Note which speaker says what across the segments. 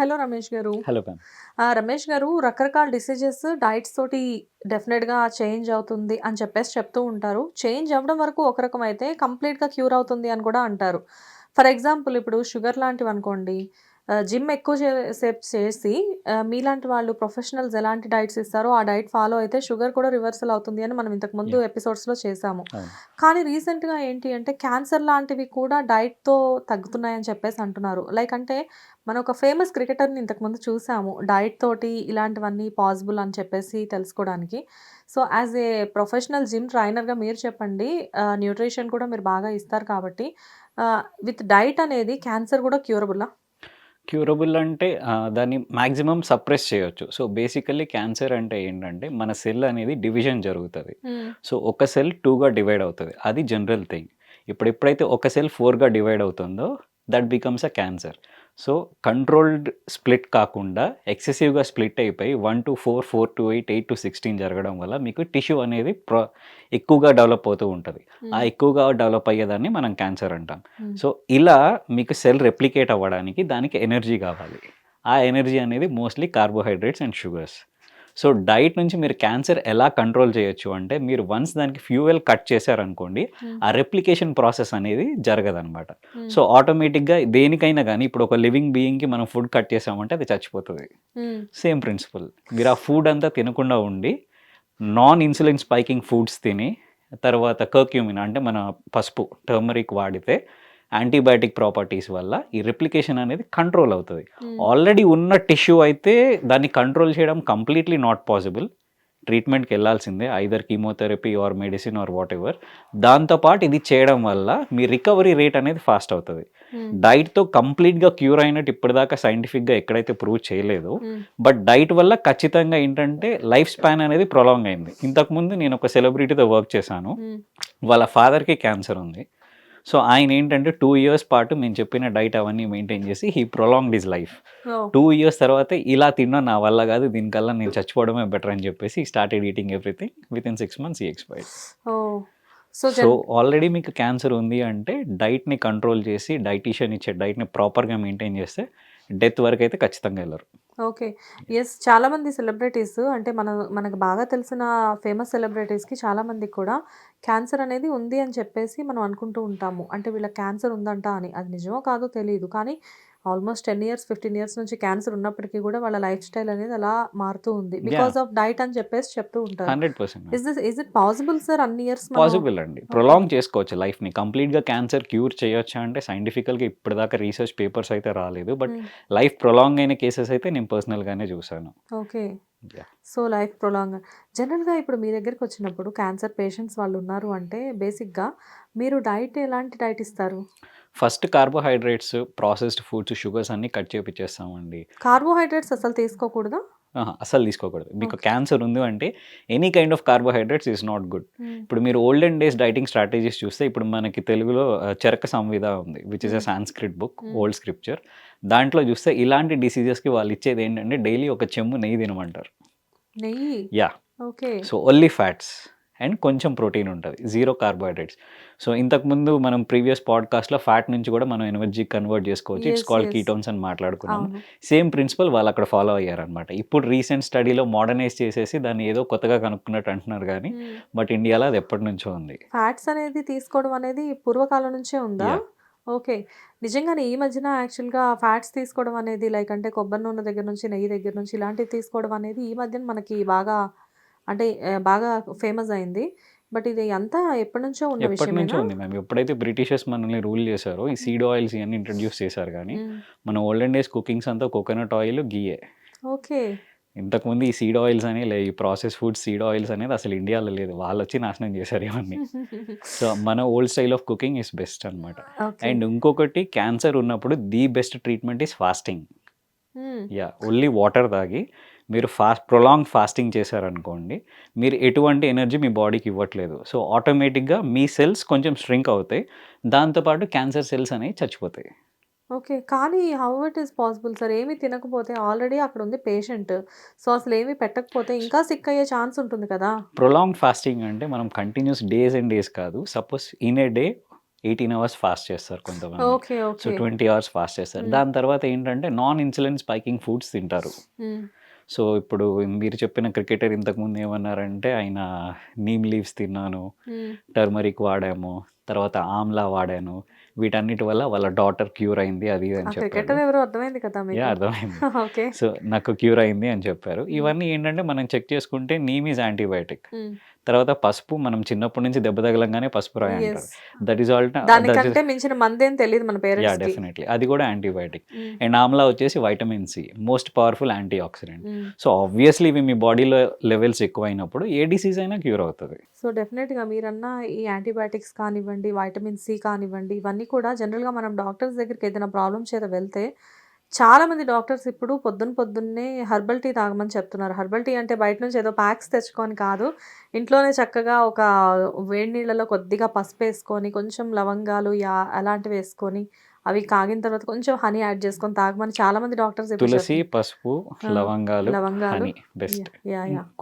Speaker 1: Hello Ramesh గారు.
Speaker 2: Hello
Speaker 1: Ramesh గారు రకరకాల డిసీజెస్ డైట్స్ తోటి డెఫినెట్గా చేంజ్ అవుతుంది అని చెప్పేసి చెప్తూ ఉంటారు. చేంజ్ అవ్వడం వరకు ఒక రకం అయితే కంప్లీట్గా క్యూర్ అవుతుంది అని కూడా అంటారు. ఫర్ ఎగ్జాంపుల్ ఇప్పుడు షుగర్ లాంటివి అనుకోండి జిమ్ ఎక్కువ సేపు చేసి మీలాంటి వాళ్ళు ప్రొఫెషనల్స్ ఎలాంటి డైట్స్ ఇస్తారో ఆ డైట్ ఫాలో అయితే షుగర్ కూడా రివర్సల్ అవుతుంది అని మనం ఇంతకు ముందు ఎపిసోడ్స్లో చేసాము కానీ రీసెంట్గా ఏంటి అంటే క్యాన్సర్ లాంటివి కూడా డైట్తో తగ్గుతున్నాయని చెప్పేసి అంటున్నారు. లైక్ అంటే మనం ఒక ఫేమస్ క్రికెటర్ని ఇంతకుముందు చూసాము. డైట్ తోటి ఇలాంటివన్నీ పాసిబుల్ అని చెప్పేసి తెలుసుకోవడానికి. So as a professional gym ట్రైనర్గా మీరు చెప్పండి న్యూట్రిషన్ కూడా మీరు బాగా ఇస్తారు కాబట్టి విత్ డైట్ అనేది క్యాన్సర్ కూడా క్యూరబుల్లా
Speaker 2: క్యూరబుల్ అంటే దాన్ని మ్యాక్సిమం సప్రెస్ చేయొచ్చు. సో బేసికల్లీ క్యాన్సర్ అంటే ఏంటంటే మన సెల్ అనేది డివిజన్ జరుగుతుంది. సో ఒక సెల్ టూగా డివైడ్ అవుతుంది. అది జనరల్ థింగ్. ఇప్పుడు ఎప్పుడైతే ఒక సెల్ ఫోర్గా డివైడ్ అవుతుందో that becomes a cancer. So controlled split కాకుండా ఎక్సెసివ్గా స్ప్లిట్ అయిపోయి one to four four to eight eight to sixteen జరగడం వల్ల మీకు టిష్యూ అనేది ప్రో ఎక్కువగా డెవలప్ అవుతూ ఉంటుంది. ఆ ఎక్కువగా డెవలప్ అయ్యేదాన్ని మనం క్యాన్సర్ అంటాం. సో ఇలా మీకు సెల్ రెప్లికేట్ అవ్వడానికి దానికి ఎనర్జీ కావాలి. ఆ ఎనర్జీ అనేది mostly carbohydrates and sugars. So diet నుంచి మీరు క్యాన్సర్ ఎలా కంట్రోల్ చేయొచ్చు అంటే మీరు వన్స్ దానికి ఫ్యూయల్ కట్ చేశారనుకోండి ఆ రెప్లికేషన్ ప్రాసెస్ అనేది జరగదన్నమాట సో ఆటోమేటిక్గా దేనికైనా కానీ ఇప్పుడు ఒక లివింగ్ బీయింగ్కి మనం ఫుడ్ కట్ చేసామంటే అది చచ్చిపోతుంది. Same principle. మీరు ఆ ఫుడ్ అంతా తినకుండా ఉండి నాన్ ఇన్సులిన్ స్పైకింగ్ ఫుడ్స్ తిని తర్వాత కర్క్యూమిన్ అంటే మన పసుపు టర్మరిక్ వాడితే యాంటీబయాటిక్ ప్రాపర్టీస్ వల్ల ఈ రిప్లికేషన్ అనేది కంట్రోల్ అవుతుంది. ఆల్రెడీ ఉన్న టిష్యూ అయితే దాన్ని కంట్రోల్ చేయడం కంప్లీట్లీ నాట్ పాసిబుల్ ట్రీట్మెంట్కి వెళ్ళాల్సిందే either chemotherapy or medicine or whatever దాంతోపాటు ఇది చేయడం వల్ల మీ రికవరీ రేట్ అనేది ఫాస్ట్ అవుతుంది. డైట్తో కంప్లీట్గా క్యూర్ అయినట్టు ఇప్పటిదాకా సైంటిఫిక్గా ఎక్కడైతే ప్రూవ్ చేయలేదు బట్ డైట్ వల్ల ఖచ్చితంగా ఏంటంటే లైఫ్ స్పాన్ అనేది ప్రొలాంగ్ అయింది. ఇంతకుముందు నేను ఒక సెలబ్రిటీతో వర్క్ చేశాను. వాళ్ళ ఫాదర్కి క్యాన్సర్ ఉంది. సో ఆయన ఏంటంటే టూ ఇయర్స్ పాటు మేము చెప్పిన డైట్ అవన్నీ మెయింటైన్ చేసి he prolonged his life two years తర్వాత ఇలా తిన్నా నా వల్ల కాదు దీనికల్లా నేను చచ్చిపోవడమే బెటర్ అని చెప్పేసి started eating everything within six months he expired
Speaker 1: so
Speaker 2: already మీకు క్యాన్సర్ ఉంది అంటే డైట్ని కంట్రోల్ చేసి డైటీషియన్ ఇచ్చే డైట్ని ప్రాపర్గా మెయింటైన్ చేస్తే డెత్ వరకు అయితే ఖచ్చితంగా వెళ్ళరు.
Speaker 1: ఓకే. ఎస్ చాలా మంది సెలబ్రిటీస్ అంటే మన మనకు బాగా తెలిసిన ఫేమస్ సెలబ్రిటీస్కి చాలా మంది కూడా క్యాన్సర్ అనేది ఉంది అని చెప్పేసి మనం అనుకుంటూ ఉంటాము. అంటే వీళ్ళ క్యాన్సర్ ఉందంట అని. అది నిజమో కాదో తెలియదు కానీ almost ten years fifteen years నుంచి క్యాన్సర్ ఉన్నప్పటికీ కూడా వాళ్ళ లైఫ్ స్టైల్ అనేది అలా మారుతూ ఉంది. బికాస్ ఆఫ్ డైట్ అని చెప్పేసి చెప్తూ ఉంటారు.
Speaker 2: Hundred percent
Speaker 1: is this is it possible sir అన్ని ఇయర్స్
Speaker 2: పాసిబుల్ అండి. ప్రొలాంగ్ చేసుకోవచ్చు లైఫ్ని. కంప్లీట్గా క్యాన్సర్ క్యూర్ చేయొచ్చా అంటే సైంటిఫికల్గా ఇప్పటిదాకా రీసెర్చ్ పేపర్స్ అయితే రాలేదు. బట్ లైఫ్ ప్రొలాంగ్ అయిన కేసెస్ అయితే నేను పర్సనల్గానే చూసాను
Speaker 1: ఓకే. So life prolong. జనరల్గా ఇప్పుడు మీ దగ్గరికి వచ్చినప్పుడు క్యాన్సర్ పేషెంట్స్ వాళ్ళు ఉన్నారు అంటే బేసిక్గా మీరు డైట్ ఎలాంటి డైట్ ఇస్తారు?
Speaker 2: First carbohydrates processed foods sugars అన్ని కట్ చేపించేస్తామండి
Speaker 1: కార్బోహైడ్రేట్స్ అసలు తీసుకోకూడదా?
Speaker 2: అసలు తీసుకోకూడదు. మీకు. క్యాన్సర్ ఉంది అంటే any kind of carbohydrates is not good ఇప్పుడు మీరు ఓల్డెన్ డేస్ డైటింగ్ స్ట్రాటజీస్ చూస్తే ఇప్పుడు మనకి తెలుగులో చరక సంవిధ ఉంది which is
Speaker 1: Mm.
Speaker 2: Sanskrit book. Old scripture దాంట్లో చూస్తే ఇలాంటి డిసీజెస్కి వాళ్ళు ఇచ్చేది ఏంటంటే డైలీ ఒక చెమ్ము నెయ్యి తినమంటారు.
Speaker 1: నెయ్యి?
Speaker 2: Yeah
Speaker 1: okay
Speaker 2: so only fats and కొంచెం ప్రోటీన్ ఉంటుంది జీరో కార్బోహైడ్రేట్స్. సో ఇంతకుముందు మనం ప్రీవియస్ పాడ్కాస్ట్లో ఫ్యాట్ నుంచి కూడా మనం ఎనర్జీ కన్వర్ట్ చేసుకోవచ్చు. It's called. కీటోన్స్ అని మాట్లాడుకున్నాము.
Speaker 1: అవును.
Speaker 2: సేమ్ ప్రిన్సిపల్ వాళ్ళు అక్కడ ఫాలో అయ్యారనమాట ఇప్పుడు రీసెంట్ స్టడీలో మోడర్నైజ్ చేసేసి దాన్ని ఏదో కొత్తగా కనుక్కున్నట్టు అంటున్నారు కానీ బట్ ఇండియాలో అది ఎప్పటి నుంచో ఉంది.
Speaker 1: ఫ్యాట్స్ అనేది తీసుకోవడం అనేది పూర్వకాలం నుంచే ఉందా. ఓకే. నిజంగానే ఈ మధ్యన యాక్చువల్గా ఫ్యాట్స్ తీసుకోవడం అనేది లైక్ అంటే కొబ్బరి నూనె దగ్గర నుంచి నెయ్యి దగ్గర నుంచి ఇలాంటివి తీసుకోవడం అనేది ఈ మధ్యన మనకి బాగా అంటే బాగా ఫేమస్ అయింది. బట్ ఇది అంతా ఎప్పటి నుంచో ఉన్న
Speaker 2: ఎప్పటి నుంచో ఉంది మ్యామ్. ఎప్పుడైతే బ్రిటిషర్స్ మనల్ని రూల్ చేశారో ఈ సీడ్ ఆయిల్స్ ఇవన్నీ ఇంట్రడ్యూస్ చేశారు కానీ. మన ఓల్డెన్ డేస్ కుకింగ్స్ అంతా కోకోనట్ ఆయిల్ గీయే.
Speaker 1: ఓకే.
Speaker 2: ఇంతకుముంది ఈ సీడ్ ఆయిల్స్ అని లే ఈ ప్రాసెస్ ఫుడ్ సీడ్ ఆయిల్స్ అనేది అసలు ఇండియాలో లేదు. వాళ్ళు వచ్చి నాశనం చేశారు ఇవన్నీ. సో మన old style of cooking is best అనమాట అండ్ ఇంకొకటి క్యాన్సర్ ఉన్నప్పుడు the best treatment is fasting. Yeah only water తాగి మీరు ఫాస్ట్ ప్రొలాంగ్ ఫాస్టింగ్ చేశారనుకోండి మీరు ఎటువంటి ఎనర్జీ మీ బాడీకి ఇవ్వట్లేదు. సో ఆటోమేటిక్గా మీ సెల్స్ కొంచెం స్ట్రింక్ అవుతాయి. దాంతోపాటు క్యాన్సర్ సెల్స్ అనేవి చచ్చిపోతాయి.
Speaker 1: ఓకే కానీ how it is possible sir ఏమీ తినకపోతే ఆల్రెడీ అక్కడ ఉంది పేషెంట్ సో అసలు ఏమీ పెట్టకపోతే ఇంకా సిక్ అయ్యే ఛాన్స్ ఉంటుంది కదా.
Speaker 2: ప్రొలాంగ్ ఫాస్టింగ్ అంటే మనం కంటిన్యూస్ డేస్ అండ్ డేస్ కాదు. Suppose in a day eighteen hours fast చేస్తారు కొంతమంది.
Speaker 1: Okay
Speaker 2: so twenty hours fast చేస్తారు.
Speaker 1: మ్మ్.
Speaker 2: దాని తర్వాత ఏంటంటే నాన్ ఇన్సులిన్ స్పైకింగ్ ఫుడ్స్ తింటారు.
Speaker 1: మ్మ్.
Speaker 2: సో ఇప్పుడు మీరు చెప్పిన క్రికెటర్ ఇంతకుముందు ఏమన్నారంటే ఆయన నీమ్ లీవ్స్ తిన్నాను. టర్మరిక్ వాడాము తర్వాత ఆమ్లా వాడాను వీటన్నిటి వల్ల వాళ్ళ డాటర్ క్యూర్ అయింది అది అని చెప్పారు.
Speaker 1: అర్థమైంది
Speaker 2: సో నాకు క్యూర్ అయింది అని చెప్పారు. ఇవన్నీ ఏంటంటే మనం చెక్ చేసుకుంటే నీమ్ ఈజ్ యాంటీబయాటిక్. తర్వాత పసుపు మనం చిన్నప్పటి నుంచి దెబ్బ తగలంగానే పసుపు రాయి అంటారు. దట్ ఈస్ ఆల్
Speaker 1: దానికంటే మించిన మందేం తెలియదు మన
Speaker 2: యా
Speaker 1: పేరెంట్స్కి.
Speaker 2: డెఫినెట్లీ అది కూడా యాంటీబయాటిక్ అండ్ ఆమ్లా వచ్చేసి vitamin C most powerful antioxidant so obviously ఇవి మీ బాడీలో లెవెల్స్ ఎక్కువైనప్పుడు ఏ డిసీజ్ అయినా క్యూర్ అవుతుంది.
Speaker 1: సో డెఫినెట్గా మీరన్న ఈ యాంటీబయాటిక్స్ కానివ్వండి వైటమిన్ సి కానివ్వండి ఇవన్నీ కూడా జనరల్గా మనం డాక్టర్స్ దగ్గరికి ఏదైనా ప్రాబ్లమ్ చేత వెళ్తే చాలా మంది డాక్టర్స్ ఇప్పుడు పొద్దున్న పొద్దున్నే హర్బల్ టీ తాగమని చెప్తున్నారు. హర్బల్ టీ అంటే బయట నుంచి ఏదో ప్యాక్స్ తెచ్చుకొని కాదు ఇంట్లోనే చక్కగా ఒక వేడి నీళ్ళలో కొద్దిగా పసుపు వేసుకొని కొంచెం లవంగాలు యా అలాంటివి వేసుకొని అవి కాగిన తర్వాత కొంచెం హనీ యాడ్ చేసుకొని తాగమని చాలా మంది డాక్టర్స్
Speaker 2: తులసి. పసుపు లవంగాలు
Speaker 1: లవంగాలు.
Speaker 2: బెస్ట్.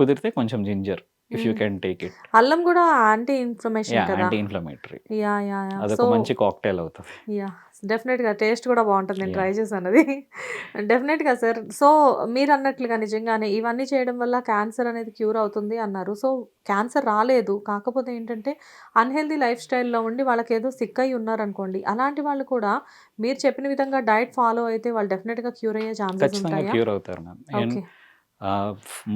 Speaker 2: కుదిరితే కొంచెం ginger. If you. Can take it
Speaker 1: అల్లం కూడా యాంటీ ఇన్ఫ్లమేషన్ కదా?
Speaker 2: Anti inflammatory
Speaker 1: yeah yeah yeah
Speaker 2: అదొక మంచి కాక్టైల్ అవుతుంది.
Speaker 1: యా డెఫినెట్గా టేస్ట్ కూడా బాగుంటుంది. నేను. ట్రై చేశాను అది డెఫినెట్గా సార్ సో మీరు అన్నట్లుగా నిజంగానే ఇవన్నీ చేయడం వల్ల క్యాన్సర్ అనేది క్యూర్ అవుతుంది అన్నారు. సో క్యాన్సర్ రాలేదు. కాకపోతే ఏంటంటే అన్హెల్దీ లైఫ్ స్టైల్లో ఉండి వాళ్ళకి ఏదో సిక్ అయి ఉన్నారనుకోండి అలాంటి వాళ్ళు కూడా మీరు చెప్పిన విధంగా డైట్ ఫాలో అయితే వాళ్ళు డెఫినెట్గా క్యూర్ అయ్యే ఛాన్సెస్ ఉంటాయా?
Speaker 2: క్యూర్ అవుతారు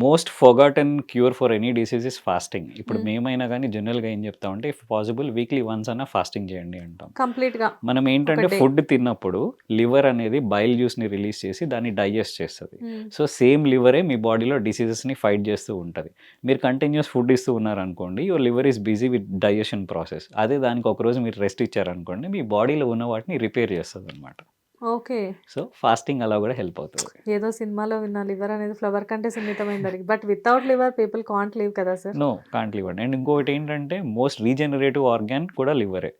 Speaker 2: most forgotten cure for any disease is fasting ఇప్పుడు
Speaker 1: మ్మ్.
Speaker 2: మేమైనా కానీ జనరల్గా ఏం చెప్తామంటే ఇఫ్ పాసిబుల్ వీక్లీ వన్స్ అన్న ఫాస్టింగ్ చేయండి అంటాం.
Speaker 1: కంప్లీట్గా.
Speaker 2: మనం ఏంటంటే. ఫుడ్ తిన్నప్పుడు లివర్ అనేది బైల్ జ్యూస్ని రిలీజ్ చేసి దాన్ని డైజెస్ట్ చేస్తుంది. సో సేమ్ లివరే మీ బాడీలో డిసీజెస్ని ఫైట్ చేస్తూ ఉంటుంది. మీరు కంటిన్యూస్ ఫుడ్ ఇస్తూ ఉన్నారనుకోండి your liver is busy with digestion process అదే దానికి ఒకరోజు మీరు రెస్ట్ ఇచ్చారనుకోండి మీ బాడీలో ఉన్న వాటిని రిపేర్ చేస్తుంది అనమాట
Speaker 1: ఓకే.
Speaker 2: సో ఫాస్టింగ్ అలా కూడా హెల్ప్ అవుతుంది.
Speaker 1: ఏదో సినిమాలో విన్న లివర్ అనేది ఫ్లవర్ కంటే సున్నితమైంది but without liver people can't live కదా sir?
Speaker 2: No can't liver. And ఇంకొకటి ఏంటంటే మోస్ట్ రీజనరేటివ్ ఆర్గాన్ కూడా లివరే.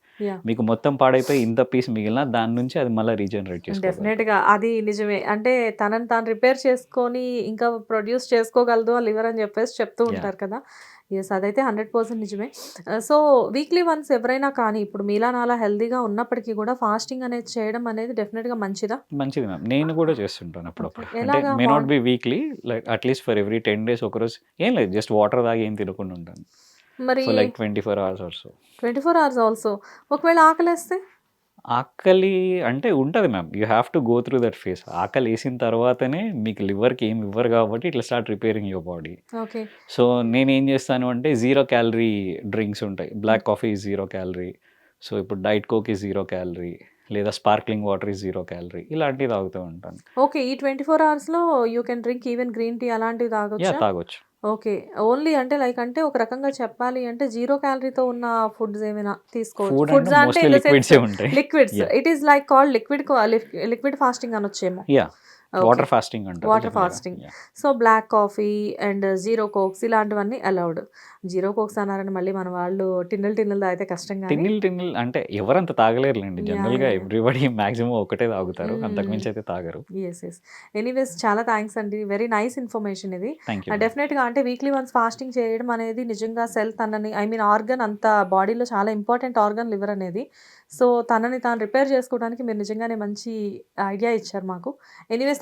Speaker 2: మీకు మొత్తం పాడైపోయి ఇంత పీస్ మిగిలిన దాని నుంచి అది మళ్ళీ రీజనరేట్ చేసుకోవాలి
Speaker 1: డెఫినెట్గా అది నిజమే. అంటే తనని తాను రిపేర్ చేసుకొని ఇంకా ప్రొడ్యూస్ చేసుకోగలదు లివర్ అని చెప్పేసి చెప్తూ. ఉంటారు కదా. ఎస్ అదైతే హండ్రెడ్ పర్సెంట్ నిజమే. సో వీక్లీ వన్స్ ఎవరైనా కానీ ఇప్పుడు మీలా నాలా హెల్దీగా ఉన్నప్పటికీ కూడా ఫాస్టింగ్ అనేది చేయడం అనేది డెఫినెట్గా మంచిదా?
Speaker 2: మంచిది మ్యామ్ నేను కూడా చేస్తుంటాను అప్పుడప్పుడు. అంటే may not? Be weekly like at least for every ten days ఒకరోజు. ఏం లేదు జస్ట్ వాటర్ తాగి ఏం తినకుండా ఉంటాను.
Speaker 1: మరి
Speaker 2: like twenty four hours or so
Speaker 1: twenty four hours also ఒకవేళ ఆకలేస్తే?
Speaker 2: ఆకలి అంటే ఉంటుంది ma'am you have to go through that phase ఆకలి వేసిన తర్వాతనే మీకు లివర్కి ఏం ఇవ్వరు కాబట్టి ఇట్లా start repairing your body
Speaker 1: okay.
Speaker 2: So నేను ఏం చేస్తాను అంటే జీరో క్యాలరీ డ్రింక్స్ ఉంటాయి. Black coffee zero calorie so ఇప్పుడు డైట్ కోక్ జీరో క్యాలరీ లేదా స్పార్క్లింగ్ వాటర్ ఈ జీరో క్యాలరీ ఇలాంటివి తాగుతూ ఉంటాను.
Speaker 1: ఓకే ఈ ట్వంటీ ఫోర్ అవర్స్లో you can drink even green tea అలాంటివి తాగొచ్చా?
Speaker 2: తాగొచ్చు.
Speaker 1: ఓకే. ఓన్లీ అంటే లైక్ అంటే ఒక రకంగా చెప్పాలి అంటే జీరో క్యాలరీతో ఉన్న ఫుడ్స్ ఏమైనా తీసుకోవచ్చు.
Speaker 2: ఫుడ్
Speaker 1: ఫుడ్స్
Speaker 2: అంటే
Speaker 1: అంటే
Speaker 2: మోస్ట్లీ లిక్విడ్సే ఉంటాయి.
Speaker 1: Liquids
Speaker 2: Yeah.
Speaker 1: It is like called liquid liquid fasting అనొచ్చేమో.
Speaker 2: Water fasting generally.
Speaker 1: fasting.
Speaker 2: Yeah.
Speaker 1: So black coffee and zero cokes ఇలాంటివన్నీ అలౌడ్ జీరో కోక్స్ అన్నారని మళ్ళీ మన వాళ్ళు టిన్నెల్ టిన్నెల్ తాగితే కష్టం కానీ
Speaker 2: టిన్నిల్ టిన్నిల్ అంటే ఎవరంత తాగలేరులేండి.
Speaker 1: జనరల్గా.
Speaker 2: ఎవ్రీబడి మాక్సిమం ఒకటే తాగుతారు.
Speaker 1: Mm.
Speaker 2: అంతకు మించి అయితే తాగరు.
Speaker 1: ఎస్ ఎస్ ఎనీవేస్ చాలా థ్యాంక్స్ అండి. వెరీ నైస్ ఇన్ఫర్మేషన్ ఇది.
Speaker 2: థ్యాంక్ యూ
Speaker 1: డెఫినెట్గా అంటే వీక్లీ వన్స్ ఫాస్టింగ్ చేయడం అనేది నిజంగా సెల్ తనని ఐ మీన్ ఆర్గన్ అంత బాడీలో చాలా ఇంపార్టెంట్ ఆర్గన్ లివర్ అనేది. సో తనని తాను రిపేర్ చేసుకోవడానికి మీరు నిజంగానే మంచి ఐడియా ఇచ్చారు మాకు. Anyways